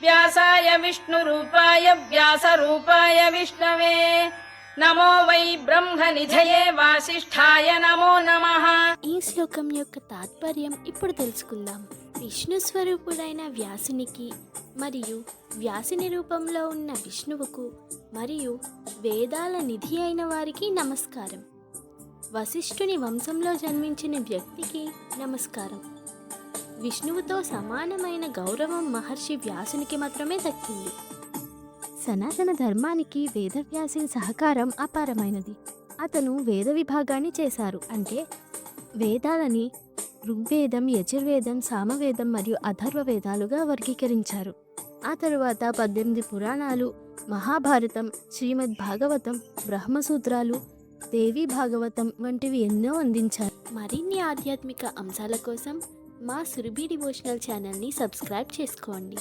వ్యాసాయ విష్ణురూపాయ వ్యాసరూపాయ విష్ణవే. నమో వై బ్రహ్మనిధయే వాసిష్ఠాయ నమో నమః. ఈ శ్లోకం యొక్క తాత్పర్యం ఇప్పుడు తెలుసుకుందాం. విష్ణు స్వరూపుడైన వ్యాసునికి మరియు వ్యాసుని రూపంలో ఉన్న విష్ణువుకు మరియు వేదాల నిధి అయిన వారికి నమస్కారం. వశిష్ఠుని వంశంలో జన్మించిన వ్యక్తికి నమస్కారం. విష్ణువుతో సమానమైన గౌరవం మహర్షి వ్యాసునికి మాత్రమే దక్కింది. సనాతన ధర్మానికి వేదవ్యాసి సహకారం అపారమైనది. అతను వేద విభాగాన్ని చేశారు. అంటే వేదాలని ఋగ్వేదం యజుర్వేదం సామవేదం మరియు అథర్వ వేదాలుగా వర్గీకరించారు. ఆ తరువాత పద్దెనిమిది పురాణాలు మహాభారతం శ్రీమద్ భాగవతం బ్రహ్మసూత్రాలు దేవి భాగవతం వంటివి ఎన్నో అందించారు. మరిన్ని ఆధ్యాత్మిక అంశాల కోసం మా సురభి డివోషనల్ ఛానల్ని సబ్స్క్రైబ్ చేసుకోండి.